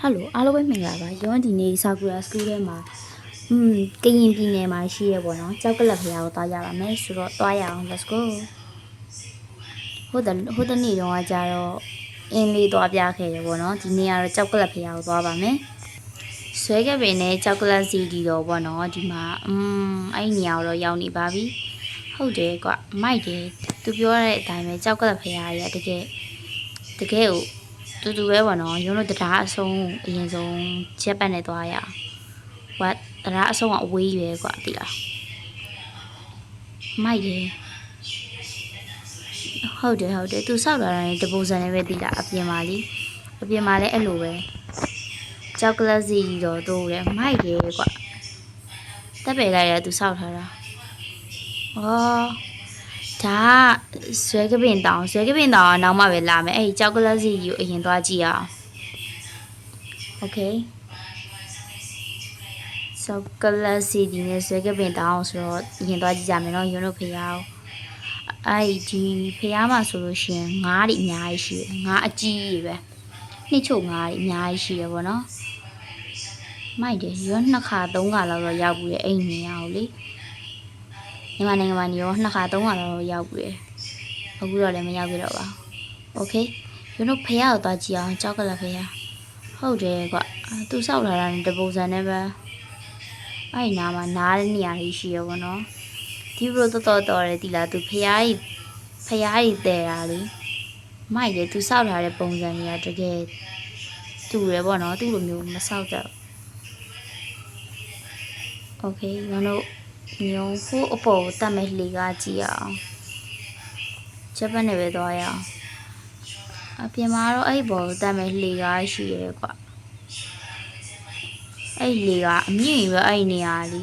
ဟယ်လိုအားလုံးပဲမင်္ဂလာပါရုံးဒီနေ့ဆာကူရာစကူးထဲမှာอืมကရင်ပြည်နယ်မှာရှိရပေါ့နော်ကြောက်ကလပ်ဖျားကိုသွားရပါမယ်ဆိုတော့သွားရအောင် let's go ဟိုတဟိုတနေ့တော့ကကြတော့အင်းလေးသွားပြခဲ့ရပေါ့နော်ဒီနေ့ကတော့ကြောက်ကလပ်ဖျားကိုသွားပါမယ်ဆွဲခဲ့ပင်နဲ့ကြောက်ကလပ်စီဒီတော့ပေါ့နော်ဒီမှာอืมအဲ့ဒီနေရာကိုတော့ရောက်နေပါပြီဟုတ်တယ်ကွမိုက်တယ်သူပြောတဲ့အတိုင်းပဲကြောက်ကလပ်ဖျားကြီးကတကယ်တကယ်ကို တူတူပဲပေါ့နော်ရုံးတို့တရားအဆုံးအရင်ဆုံးချက်ပတ်နဲ့သွားရအောင်ဝတ်တရားအဆုံးကအဝေးရွယ်ကွာတိလားမိုက်တယ်ဟုတ်တယ်ဟုတ်တယ်သူစောက်လာတာတပုံစံနဲ့ပဲတိလားအပြင်ပါလीအပြင်ပါလဲအဲ့လိုပဲချောကလက်စီတော့တို့တယ်မိုက်တယ်ကွာတက်ပယ်လိုက်ရသူစောက်ထားတာအော် ဒါဆွဲကပင်တောင်ဆွဲကပင်တောင်ကနောက်မှပဲလာမယ်အဲ့ဒီကြောက်ကလတ်စီကိုအရင်သွားကြည့်အောင်โอเคကြောက်ကလတ်စီဒီနဲ့ဆွဲကပင်တောင်ဆိုတော့အရင်သွားကြည့်ကြမယ်နော်ရုံတို့ဖေရောအဲ့ဒီဖေရမှာဆိုလို့ရှိရင်ငားတွေအများကြီးရှိတယ်ငားအကြီးတွေပဲနှစ်ချုပ်ငားတွေအများကြီးရှိတယ်ပေါ့နော်မိုက်တယ်ရွနှစ်ခါသုံးခါလောက်တော့ရောက်ဘူးလေအဲ့ဒီနေရာကိုလေ မြန်မာနိုင်ငံမှာနေရောနှစ်ခါသုံးခါတော့ရောက်ပြီ။အခုတော့လည်းမရောက်ပြီတော့ပါ။ Okay ။ကျွန်တော်ဖះကိုသွားကြည့်အောင်ကြောက်ကလဖះ။ဟုတ်တယ်ကွ။သူစောက်လာတာနဲ့တပုံစံနဲ့ပဲ။အဲ့ဒီနားမှာနားတဲ့နေရာလေးရှိရပါတော့။ဒီဘလိုတော်တော်တော်တယ်ဒီလားသူဖះကြီးဖះကြီးတဲတာလေ။မိုက်တယ်သူစောက်လာတဲ့ပုံစံကြီးကတကယ်တူရပေါ့နော်။သူ့လိုမျိုးမစောက်တော့။ Okay ကျွန်တော် ညုံဖို့အပေါ်ကိုတတ်မဲ့လှေကားကြည့်ရအောင်ဂျပန်နဲ့ပဲသွားရအောင်အပြင်မှာတော့အဲ့ဘောကိုတတ်မဲ့လှေကားရှိရဲကွာအဲ့လှေကားအမြင့်ပဲအဲ့နေရာလी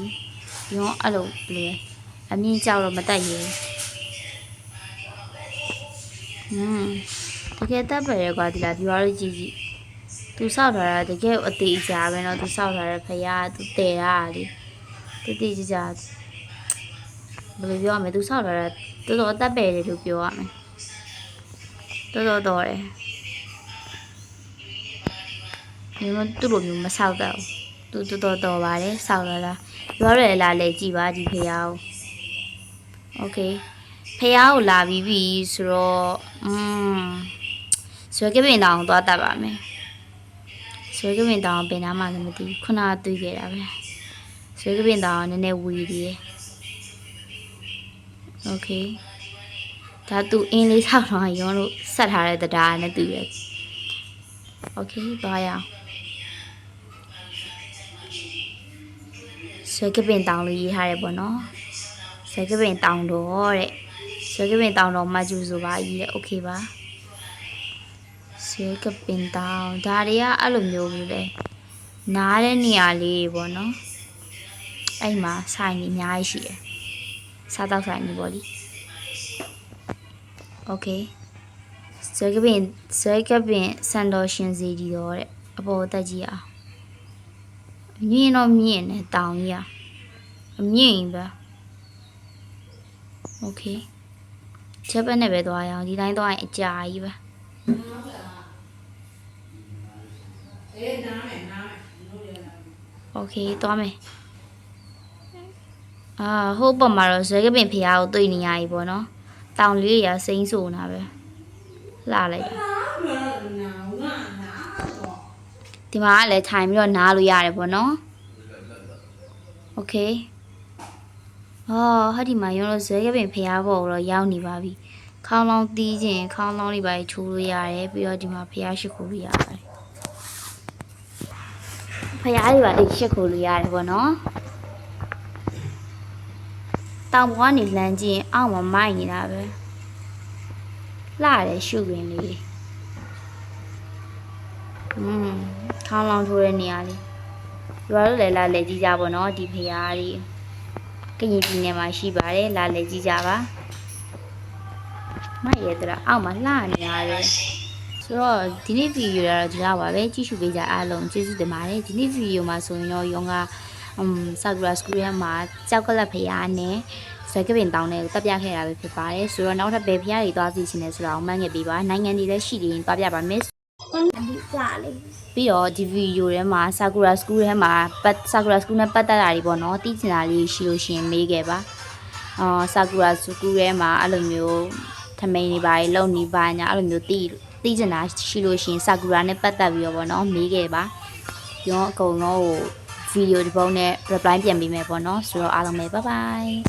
ရောအဲ့လိုလေအမြင့်ကြောက်တော့မတက်ရဲဟွန်းတကယ်တက်ပဲကွာဒီလားဒီပါလို့ကြည့်ကြည့်သူစောက်ထားတာတကယ်အသေးချာပဲเนาะသူစောက်ထားတဲ့ဖရားသူတဲတာလी တတိကြကြ ဘယ်လိုပြောရမလဲသူဆောက်လာတာတော်တော်အသက်ပဲတယ်လို့ပြောရမယ်တော်တော်တော်တယ်မျိုးသူ့လိုမျိုးမဆောက်တော့ဘူးသူတော်တော်တော်ပါတယ်ဆောက်လာလားပြောရလာလေကြည်ပါဒီဖះကိုโอเคဖះကိုလာပြီးပြီဆိုတော့อืมဆွဲကပင်တောင်သွားတတ်ပါမယ်ဆွဲကပင်တောင်ပင်နာမှလည်းမသိဘူးခုနကတွေးခဲ့တာပဲ ဆွဲကပင်တောင်ကနည်းနည်းဝီသေးတယ် โอเคဒါသူအင်းလေးဆောက်တော့ရုံးလို့ဆက်ထားတဲ့တရားနဲ့တူရဲ့โอเคသွားရအောင်ဆွဲကပင်တောင်လို့ရေးထားတယ်ပေါ့နော်ဆွဲကပင်တောင်တော့တဲ့ဆွဲကပင်တောင်တော့မကျူဆိုပါကြီးတဲ့โอเคပါဆွဲကပင်တောင်ဒါတွေကအဲ့လိုမျိုးဘူးလေနားတဲ့နေရာလေးတွေပေါ့နော် အဲ့မှာဆိုင်ကြီးအများကြီးရှိတယ် စားတော့ဆိုင်နေပေါ့လေโอเคဆွဲကပင်ဆွဲကပင်စန်တော်ရှင်စီဒီတော့တဲ့အပေါ်တက်ကြည့်အောင်မြင်တော့မြင်နေတောင်ကြီးอ่ะအမြင့်ပဲโอเคချက်ပတ်နဲ့ပဲသွားရအောင်ဒီတိုင်းသွားရင်အကြာကြီးပဲ အေးနားမယ်နားမယ်လို့ရတာ โอเคသွားမယ် အာဟိုဘက်မှာတော့ဇွဲကပင်ဖျားကိုတွေ့နေရပြီပေါ့နော်တောင်လေးတွေကစိမ့်ဆိုနေတာပဲလှလိုက်တာ နားမယ်နားငါနားတော့ ဒီမှာကလည်းထိုင်ပြီးတော့နားလို့ရတယ်ပေါ့နော်โอเคဟောဟာဒီမှာရုံးလို့ဇွဲကပင်ဖျားပေါ်တော့ရောက်နေပါပြီခေါင်းလောင်းတီးခြင်းခေါင်းလောင်းတွေပါချိုးလို့ရတယ်ပြီးတော့ဒီမှာဖျားရှိခိုးလို့ရတယ်ဖျားတွေပါလေးရှိခိုးလို့ရတယ်ပေါ့နော် တောင်ပေါ်ကနေလမ်းကြည့်ရင်အောက်မှာမိုက်နေတာပဲလှတယ်ရှုပင်လေးอืมခေါင်းလောင်းထိုးတဲ့နေရာလေးရွာတို့လည်းလာလဲကြည့်ကြပါတော့ဒီဖရားကြီးကရင်ပြည်နယ်မှာရှိပါတယ်လာလဲကြည့်ကြပါမရဲတရာအောက်မှာလှနေရတယ်ဆိုတော့ဒီနေ့ဗီဒီယိုကတော့ဒီလောက်ပါပဲကြည့်ရှုပေးကြအားလုံးကျေးဇူးတင်ပါတယ်ဒီနေ့ဗီဒီယိုမှာဆိုရင်တော့ယောင်ကအမ် ဆောက်ရာစကူရမှာကြောက်ကလပ်ဖရားနဲ့ဇက်ကပင်တောင်းတဲ့ကိုတက်ပြခဲ့တာပဲဖြစ်ပါတယ်ဆိုတော့နောက်ထပ်ဘယ်ဖရားတွေသွားစီချင်လဲဆိုတာကိုမှတ်ငယ်ပေးပါနိုင်ငံတွေလည်းရှိနေရင်သွားပြပါမယ်ခဏအဓိကလေပြီးတော့ဒီဗီဒီယိုထဲမှာ Sakura School ထဲမှာပတ် Sakura School နဲ့ပတ်သက်တာတွေပေါ့နော်သိချင်တာလေးရှိလို့ရှရင်မေးခဲ့ပါအော် Sakura School ထဲမှာအဲ့လိုမျိုးထမိန်တွေပါလုံနေပါညာအဲ့လိုမျိုးသိသိချင်တာရှိလို့ရှရင် Sakura နဲ့ပတ်သက်ပြီးတော့ပေါ့နော်မေးခဲ့ပါရောအကုန်လုံးကို ဗီဒီယိုဒီပုံနဲ့ reply ပြန်ပေးမယ်ပေါ့နော်ဆိုတော့အားလုံးပဲ bye bye